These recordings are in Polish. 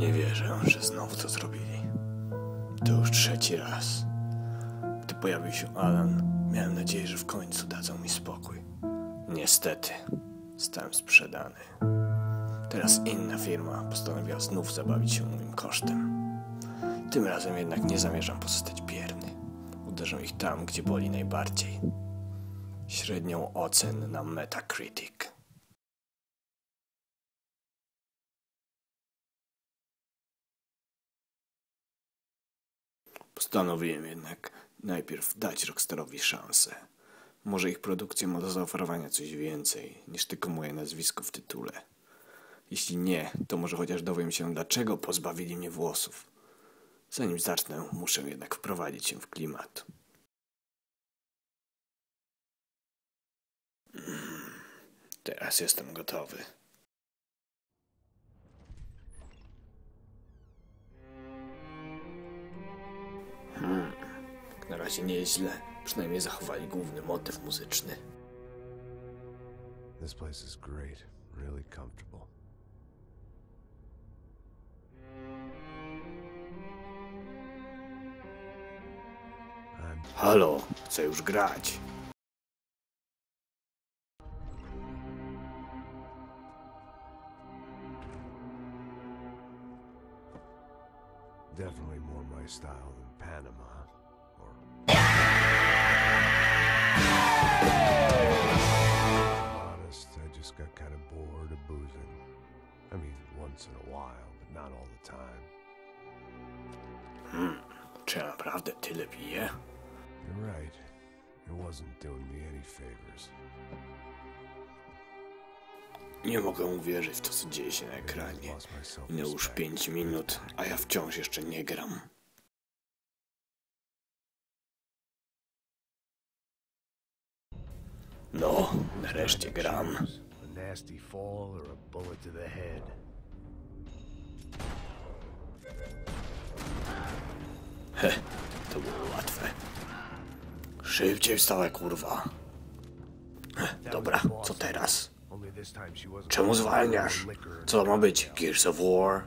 Nie wierzę, że znowu to zrobili. To już trzeci raz. Gdy pojawił się Alan, miałem nadzieję, że w końcu dadzą mi spokój. Niestety, stałem sprzedany. Teraz inna firma postanowiła znów zabawić się moim kosztem. Tym razem jednak nie zamierzam pozostać bierny. Uderzę ich tam, gdzie boli najbardziej. Średnią ocen na Metacritic. Postanowiłem jednak najpierw dać Rockstarowi szansę. Może ich produkcja ma do zaoferowania coś więcej niż tylko moje nazwisko w tytule. Jeśli nie, to może chociaż dowiem się, dlaczego pozbawili mnie włosów. Zanim zacznę, muszę jednak wprowadzić się w klimat. Mm, Teraz jestem gotowy. Razie nieźle. Przynajmniej zachowali główny motyw muzyczny. This place is great, really comfortable. Halo, chcę już grać. definitely more my style than Panama. Honest, I just got kind of bored of boozing. I mean, once in a while, but not all the time. Czy naprawdę tyle piję? You're right. It wasn't doing me any favors. Nie mogę uwierzyć w to, co dzieje się na ekranie. Minęło już 5 minut, a ja wciąż jeszcze nie gram. No, nareszcie gram. A nasty fall or a bullet to the head. To było łatwe. Szybciej wstałe, kurwa. Dobra, co teraz? Czemu zwalniasz? Co to ma być? Gears of War?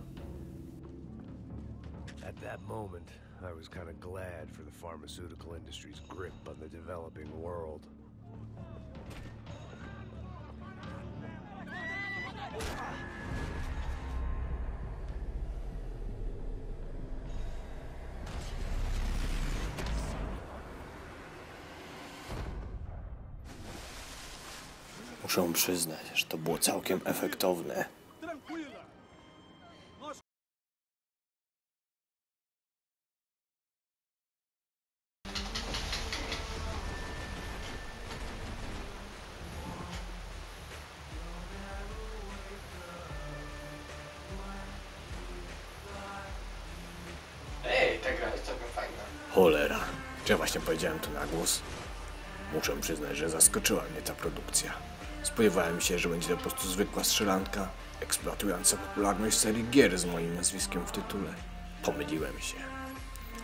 At that moment, I was kind of glad for the pharmaceutical industry's grip on the developing world. Muszę przyznać, że to było całkiem efektowne. Ej, ta gra jest całkiem fajna. Cholera. Czy ja właśnie powiedziałem to na głos? Muszę przyznać, że zaskoczyła mnie ta produkcja. Spodziewałem się, że będzie to po prostu zwykła strzelanka, eksploatująca popularność serii gier z moim nazwiskiem w tytule. Pomyliłem się.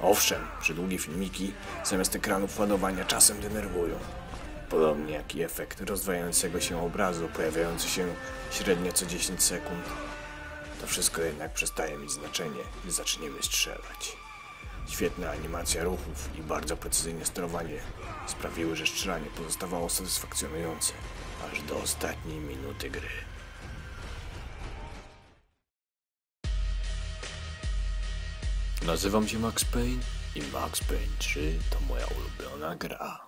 Owszem, przydługie filmiki zamiast ekranów ładowania czasem denerwują. Podobnie jak i efekt rozdwajającego się obrazu pojawiający się średnio co 10 sekund. To wszystko jednak przestaje mieć znaczenie, gdy zaczniemy strzelać. Świetna animacja ruchów i bardzo precyzyjne sterowanie sprawiły, że strzelanie pozostawało satysfakcjonujące aż do ostatniej minuty gry. Nazywam się Max Payne i Max Payne 3 to moja ulubiona gra.